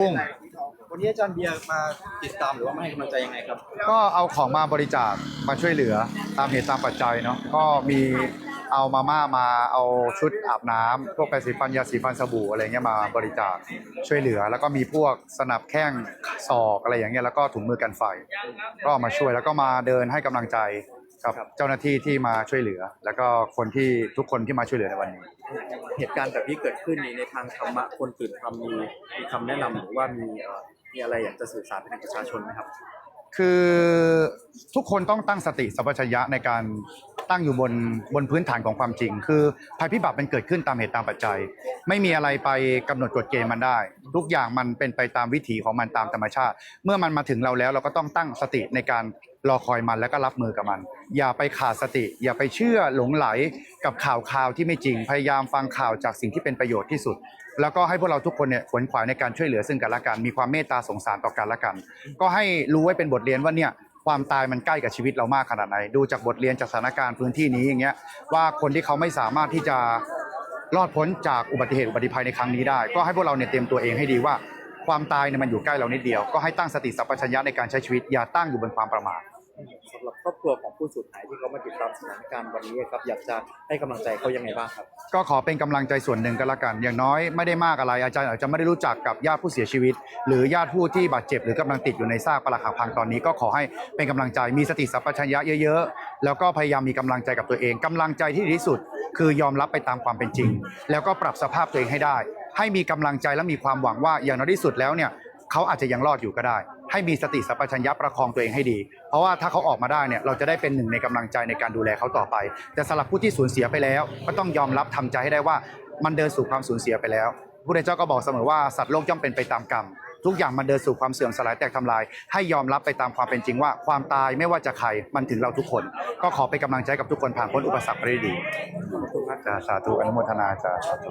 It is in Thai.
กุ้งวันนี้อาจารย์เบียร์มาติดตามหรือว่ามาให้กำลังใจยังไงครับ ก็เอาของมาบริจาคมาช่วยเหลือตามเหตุตามปัจจัยเนาะก็มีเอามาม่ามาเอาชุดอาบน้ำพวกแปรงสีฟันยาสีฟันสบู่อะไรเงี้ยมาบริจาคช่วยเหลือ แล้วก็มีพวกสนับแข้งศอกอะไรอย่างเงี้ยแล้วก็ถุงมือกันไฟ ก็เอามาช่วยแล้วก็มาเดินให้กำลังใจ กับครับ เจ้าหน้าที่ที่มาช่วยเหลือ แล้วก็คนที่ทุกคนที่มาช่วยเหลือในวันนี้ เหตุการณ์แบบนี้เกิดขึ้นในในทางธรรมะคนตื่นทำมีมีคำแนะนำหรือว่ามีเอ่อมีอะไรอยากจะสื่อสารไปถึงประชาชนไหมครับ คือทุกคนต้องตั้งสติสัมปชัญญะในการ ตั้งอยู่บนบนพื้นฐานของความจริง คือภัยพิบัติมันเกิดขึ้นตามเหตุตามปัจจัย ไม่มีอะไรไปกำหนดกฎเกณฑ์มันได้ ทุกอย่างมันเป็นไปตามวิถีของมันตามธรรมชาติ เมื่อมันมาถึงเราแล้วเราก็ต้องตั้งสติในการรอคอยมันแล้วก็รับมือกับมัน อย่าไปขาดสติ อย่าไปเชื่อหลงไหลกับข่าวข่าวที่ไม่จริง พยายามฟังข่าวจากสิ่งที่เป็นประโยชน์ที่สุด แล้วก็ให้พวกเราทุกคนเนี่ยขวนขวายในการช่วยเหลือซึ่งกันและกัน มีความเมตตาสงสารต่อกันและกัน ก็ให้รู้ไว้เป็นบทเรียนว่าเนี่ย ความตายมันใกล้กับชีวิตเรามากขนาดไหน ดูจากบทเรียนจากสถานการณ์พื้นที่นี้อย่างเงี้ยว่าคนที่เขาไม่สามารถที่จะรอดพ้นจากอุบัติเหตุอุบัติภัยในครั้งนี้ได้ ก็ให้พวกเราเนี่ยเตรียมตัวเองให้ดีว่า ความตายเนี่ยมันอยู่ใกล้เรานิดเดียว ก็ให้ตั้งสติสัมปชัญญะในการใช้ชีวิตอย่าตั้งอยู่บนความประมาท สำหรับครอบครัวของผู้สูญหายที่เขามาติดตามสถานการณ์วันนี้ครับอยากจะให้กำลังใจเขายังไงบ้างครับ ก็ขอเป็นกำลังใจส่วนหนึ่งก็แล้วกัน อย่างน้อยไม่ได้มากอะไรอาจารย์อาจจะไม่ได้รู้จักกับญาติผู้เสียชีวิต หรือญาติผู้ที่บาดเจ็บหรือกำลังติดอยู่ในซากปรักหักพังตอนนี้ ก็ขอให้เป็นกำลังใจมีสติสัมปชัญญะเยอะๆ แล้วก็พยายามมีกำลังใจกับตัวเองกำลังใจที่ดีที่สุด คือยอมรับไปตามความเป็นจริง แล้วก็ปรับสภาพตัวเองให้ได้ ให้มีกำลังใจและมีความหวังว่าอย่างน้อยที่สุดแล้วเนี่ยเขาอาจจะยังรอดอยู่ก็ได้ ให้มีสติสัมปชัญญะประคองตัวเองให้ดี เพราะว่าถ้าเขาออกมาได้เนี่ยเราจะได้เป็นหนึ่งในกำลังใจในการดูแลเขาต่อไป แต่สำหรับผู้ที่สูญเสียไปแล้ว ก็ต้องยอมรับทำใจให้ได้ว่ามันเดินสู่ความสูญเสียไปแล้วพระพุทธเจ้าก็บอกเสมอว่าสัตว์โลกย่อมเป็นไปตามกรรมทุกอย่างมันเดินสู่ความเสื่อมสลายแตกทำลาย ให้ยอมรับไปตามความเป็นจริงว่า ความตายไม่ว่าจะใครมันถึงเราทุกคน ก็ขอเป็นกำลังใจกับทุกคนผ่านพ้นอุปสรรคไปได้ดีจ้าสาธุอนุโมทนาจ้าสาธุ